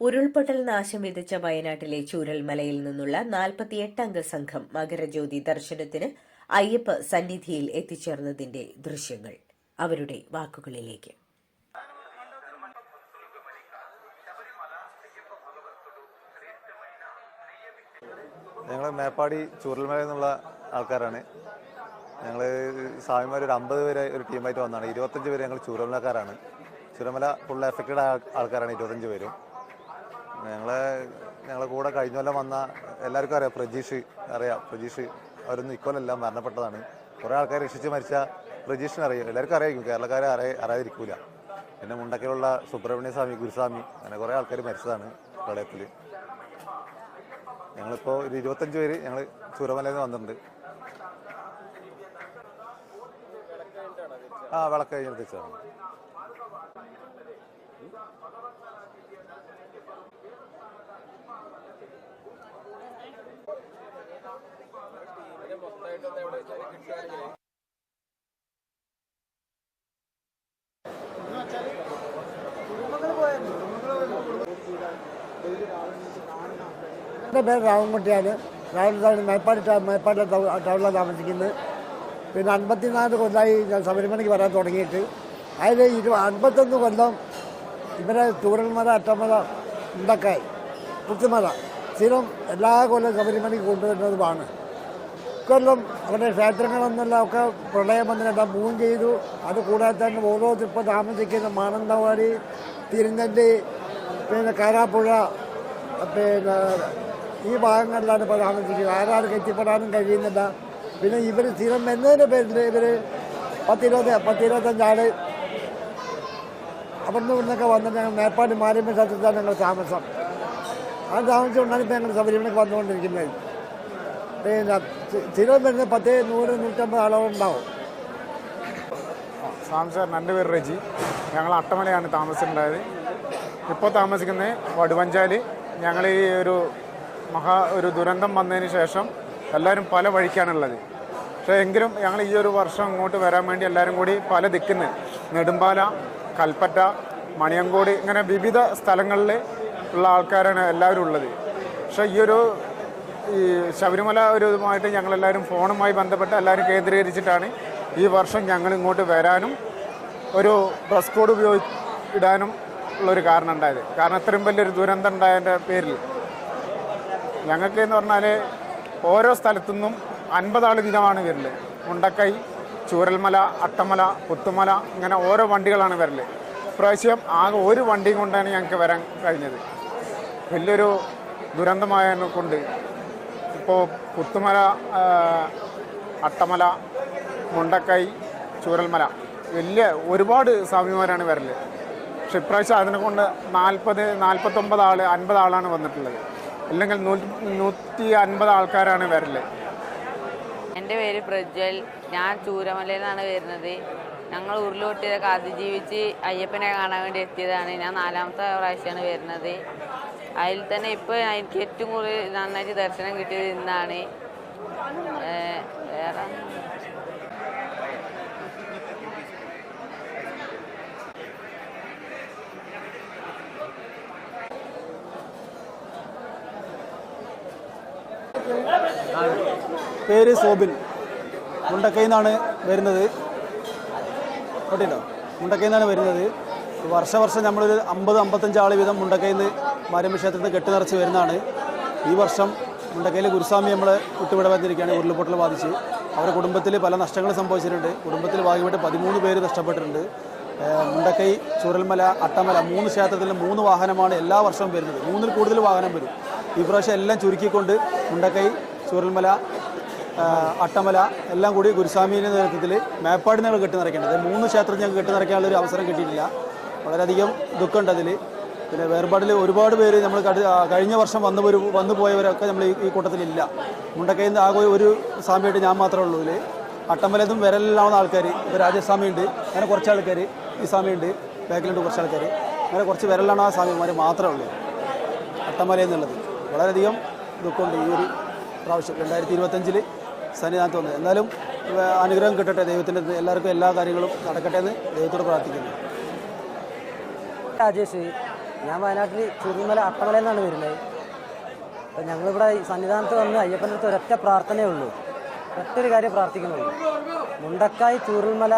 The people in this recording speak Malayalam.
ഉരുൾപൊട്ടൽ നാശം വിതച്ച വയനാട്ടിലെ ചൂരൽമലയിൽ നിന്നുള്ള നാൽപ്പത്തിയെട്ട് അംഗ സംഘം മകരജ്യോതി ദർശനത്തിന് അയ്യപ്പ സന്നിധിയിൽ എത്തിച്ചേർന്നതിന്റെ ദൃശ്യങ്ങൾ അവരുടെ വാക്കുകളിലേക്ക്. ഞങ്ങൾ മേപ്പാടി ചൂരൽമല എന്നുള്ള ആൾക്കാരാണ്. ഞങ്ങൾ സ്വാമിമാർ ഒരു അമ്പത് പേരെ ഒരു ടീമായിട്ട് വന്നതാണ് ഇരുപത്തഞ്ച് പേര് ഞങ്ങൾ ചൂരൽമലക്കാരാണ്. ചൂരൽമല ഫുൾ എഫക്റ്റഡ് ആൾക്കാരാണ് ഇരുപത്തഞ്ച് പേരും. ഞങ്ങളെ ഞങ്ങളെ കൂടെ കഴിഞ്ഞ കൊല്ലം വന്ന എല്ലാവർക്കും അറിയാം. പ്രജീഷ് അറിയാം. പ്രജീഷ് അവരൊന്നും ഇക്കൊല്ലം മരണപ്പെട്ടതാണ്. കുറേ ആൾക്കാർ രക്ഷിച്ച് മരിച്ച പ്രജീഷിനെ അറിയാം. എല്ലാവർക്കും അറിയായിരിക്കും കേരളക്കാരെ അറിയ അറിയാതിരിക്കൂല. പിന്നെ മുണ്ടക്കയിലുള്ള സുബ്രഹ്മണ്യ സ്വാമി ഗുരുസ്വാമി അങ്ങനെ കുറേ ആൾക്കാർ മരിച്ചതാണ് പ്രളയത്തിൽ ഞങ്ങളിപ്പോൾ ഒരു ഇരുപത്തഞ്ച് പേര് ഞങ്ങൾ ചൂരമലയിൽ നിന്ന് വന്നിട്ടുണ്ട്. ആ വിളക്ക് കഴിഞ്ഞിട്ട് തിരിച്ചതാണ് എന്റെ പേര് രാമൻകുട്ടിയാണ്. രാവിലെ town Meppadi town- Meppadi town- ടൗണിലാണ് താമസിക്കുന്നത്. പിന്നെ അൻപത്തിനാല് കൊല്ലമായി ഞാൻ ശബരിമലയ്ക്ക് വരാൻ തുടങ്ങിയിട്ട്. അതിൽ ഇരു അൻപത്തൊന്ന് കൊല്ലം ഇവരെ ചൂരന്മല അട്ടമല ഉണ്ടക്കായി കൃത്യമല സ്ഥിരം എല്ലാ കൊല്ലം ശബരിമലയ്ക്ക് കൊണ്ടുവരുന്നതുമാണ്. ഇക്കൊല്ലം അവിടെ ക്ഷേത്രങ്ങളെന്നെല്ലാം ഒക്കെ പ്രളയം വന്നിട്ടെല്ലാം മൂവ് ചെയ്തു. അത് കൂടാതെ തന്നെ ഓരോ ഇപ്പോൾ താമസിക്കുന്ന മാനന്തവാടി തിരുനെല്ലി പിന്നെ കാരാപ്പുഴ പിന്നെ ഈ ഭാഗങ്ങളിലാണ് ഇപ്പോൾ താമസിക്കുന്നത്. ആരാർക്ക് എത്തിപ്പെടാനും കഴിയുന്നില്ല. പിന്നെ ഇവർ സ്ഥിരം എന്നതിന്റെ പേരിൽ ഇവർ പത്തിരുപത് പത്തിരുപത്തഞ്ചാൾ അവിടുന്ന് ഇവിടുന്നൊക്കെ വന്നിട്ട് ഞങ്ങൾ മേപ്പാടി മാരിയമ്മ സ്ഥലത്താണ് ഞങ്ങൾ താമസം. ആ താമസിച്ചുകൊണ്ടാണ് ഇപ്പോൾ ഞങ്ങൾ ശബരിമലയ്ക്ക് വന്നുകൊണ്ടിരിക്കുന്നത്. പിന്നെ സ്ഥി- സ്ഥിരം വരുന്ന പത്ത് നൂറ് നൂറ്റമ്പത് ആളുകളുണ്ടാവും. സാംസാർ എന്റെ പേര് റെജി. ഞങ്ങൾ അട്ടമലയാണ് താമസിച്ചിട്ടുണ്ടായത്. ഇപ്പോൾ താമസിക്കുന്നത് വടുവഞ്ചാൽ ഞങ്ങൾ ഈ ഒരു മഹാ ഒരു ദുരന്തം വന്നതിന് ശേഷം എല്ലാവരും പല വഴിക്കാണുള്ളത്. പക്ഷേ എങ്കിലും ഞങ്ങൾ ഈ ഒരു വർഷം ഇങ്ങോട്ട് വരാൻ വേണ്ടി എല്ലാവരും കൂടി പല ദിക്കുന്ന് നെടുമ്പാല കൽപ്പറ്റ മണിയങ്കോട് ഇങ്ങനെ വിവിധ സ്ഥലങ്ങളിൽ ഉള്ള ആൾക്കാരാണ് എല്ലാവരും ഉള്ളത്. പക്ഷേ ഈ ഒരു ഈ ശബരിമല ഒരു ഇതുമായിട്ട് ഞങ്ങളെല്ലാവരും ഫോണുമായി ബന്ധപ്പെട്ട് എല്ലാവരും കേന്ദ്രീകരിച്ചിട്ടാണ് ഈ വർഷം ഞങ്ങൾ ഇങ്ങോട്ട് വരാനും ഒരു ഡ്രസ് കോഡ് ഉപയോഗി ഇടാനും ഉള്ളൊരു കാരണം ഉണ്ടായത്. കാരണം ഇത്രയും വലിയൊരു ദുരന്തം ഉണ്ടായതിന്റെ പേരിൽ. ഞങ്ങൾക്ക് എന്ന് പറഞ്ഞാൽ ഓരോ സ്ഥലത്തു സ്ഥലത്തുനിന്നും അൻപതാൾ വീതമാണ് വരൽ. മുണ്ടക്കൈ ചൂരൽമല അട്ടമല പുത്തുമല ഇങ്ങനെ ഓരോ വണ്ടികളാണ് വരൽ. ഇപ്രാവശ്യം ആകെ ഒരു വണ്ടിയും കൊണ്ടാണ് ഞങ്ങൾക്ക് വരാൻ കഴിഞ്ഞത്. വലിയൊരു ദുരന്തമായതിനെ കൊണ്ട് ഇപ്പോൾ പുത്തുമല അട്ടമല മുണ്ടക്കൈ ചൂരൽമല വലിയ ഒരുപാട് സ്വാമിമാരാണ് വരൽ പക്ഷെ ഇപ്രാവശ്യം അതിനെ കൊണ്ട് നാൽപ്പത് നാൽപ്പത്തൊമ്പത് ആൾ അൻപത് ആളാണ് വന്നിട്ടുള്ളത്. അല്ലെങ്കിൽ നൂറ്റി നൂറ്റി അൻപത് ആൾക്കാരാണ് വരൽ എന്റെ പേര് പ്രജ്വൽ. ഞാൻ ചൂരമലയിൽ നിന്നാണ് വരുന്നത്. ഞങ്ങൾ ഉരുളുപൊട്ടിയതൊക്കെ അതിജീവിച്ച് അയ്യപ്പനെ കാണാൻ വേണ്ടി എത്തിയതാണ്. ഞാൻ നാലാമത്തെ പ്രാവശ്യമാണ് വരുന്നത്. അതിൽ തന്നെ ഇപ്പോൾ എനിക്ക് ഏറ്റവും കൂടുതൽ നന്നായിട്ട് ദർശനം കിട്ടിയത് ഇന്നാണ്. വേറെ? പേര് സോബിൻ. മുണ്ടക്കയിൽ നിന്നാണ് വരുന്നത്. കേട്ടില്ലോ മുണ്ടക്കയിൽ നിന്നാണ് വരുന്നത്. വർഷവർഷം നമ്മളൊരു അമ്പത് അമ്പത്തഞ്ച് ആൾ വീതം മുണ്ടക്കയിൽ നിന്ന് മാര്യമ്മ ക്ഷേത്രത്തിൽ കെട്ടി നിറച്ച് വരുന്നതാണ്. ഈ വർഷം മുണ്ടക്കയിലെ ഗുരുസ്വാമി നമ്മൾ വിട്ടുവിട വന്നിരിക്കുകയാണ് ഉരുൾപൊട്ടൽ ബാധിച്ച്. അവരുടെ കുടുംബത്തിൽ പല നഷ്ടങ്ങൾ സംഭവിച്ചിട്ടുണ്ട്. കുടുംബത്തിൽ ഭാഗ്യമായിട്ട് പതിമൂന്ന് പേര് നഷ്ടപ്പെട്ടിട്ടുണ്ട്. മുണ്ടക്കൈ ചുരൽമല അട്ടമല മൂന്ന് ക്ഷേത്രത്തിൽ മൂന്ന് വാഹനമാണ് എല്ലാ വർഷവും വരുന്നത്. മൂന്നിൽ കൂടുതൽ വാഹനം വരും. ഈ പ്രാവശ്യം എല്ലാം ചുരുക്കിക്കൊണ്ട് മുണ്ടക്കൈ ചുരൽമല അട്ടമല എല്ലാം കൂടി ഗുരുസ്വാമിയുടെ നേതൃത്വത്തിൽ മേപ്പാടി ഞങ്ങൾ കെട്ടി നിറയ്ക്കേണ്ടത്. മൂന്ന് ക്ഷേത്രം ഞങ്ങൾക്ക് കെട്ടി നിറയ്ക്കാനുള്ളൊരു അവസരം കിട്ടിയിട്ടില്ല. വളരെയധികം ദുഃഖമുണ്ട് അതിൽ പിന്നെ വേർപാടിൽ ഒരുപാട് പേര് നമ്മൾ കഴിഞ്ഞ വർഷം വന്നു വരും വന്നു പോയവരൊക്കെ നമ്മൾ ഈ- കൂട്ടത്തിലില്ല. മുണ്ടക്കയിൽ നിന്ന് ആകെ ഒരു സ്വാമിയായിട്ട് ഞാൻ മാത്രമേ ഉള്ളൂ ഇതിൽ അട്ടമ്പലത്തും വിരലിലാവുന്ന ആൾക്കാർ ഇപ്പോൾ രാജസ്വാമി ഉണ്ട് അങ്ങനെ കുറച്ച് ആൾക്കാർ ഈ സ്വാമിയുണ്ട് ബാക്കിലുണ്ട് കുറച്ച് ആൾക്കാർ അങ്ങനെ കുറച്ച് വിരലാണ് ആ സ്വാമിമാർ മാത്രമേ ഉള്ളൂ. അട്ടമല എന്നുള്ളത് വളരെയധികം ദുഃഖമുണ്ട് ഈ ഒരു പ്രാവശ്യം രണ്ടായിരത്തി ഇരുപത്തഞ്ചിൽ സന്നിധാനത്ത് വന്നത്. എന്നാലും അനുഗ്രഹം കിട്ടട്ടെ ദൈവത്തിന്റെ എല്ലാവർക്കും എല്ലാ കാര്യങ്ങളും നടക്കട്ടെ എന്ന് ദൈവത്തോട് പ്രാർത്ഥിക്കുന്നു. രാജേഷ് ഞാൻ വയനാട്ടിൽ ചെറുമല അട്ടമലയിൽ നിന്നാണ് വരുന്നത്. അപ്പം ഞങ്ങളിവിടെ സന്നിധാനത്ത് വന്ന് അയ്യപ്പന്റെ അടുത്ത് ഒരൊറ്റ പ്രാർത്ഥനയേ ഉള്ളൂ. ഒറ്റൊരു കാര്യം പ്രാർത്ഥിക്കുന്നുള്ളൂ. മുണ്ടക്കായ് ചൂരൽമല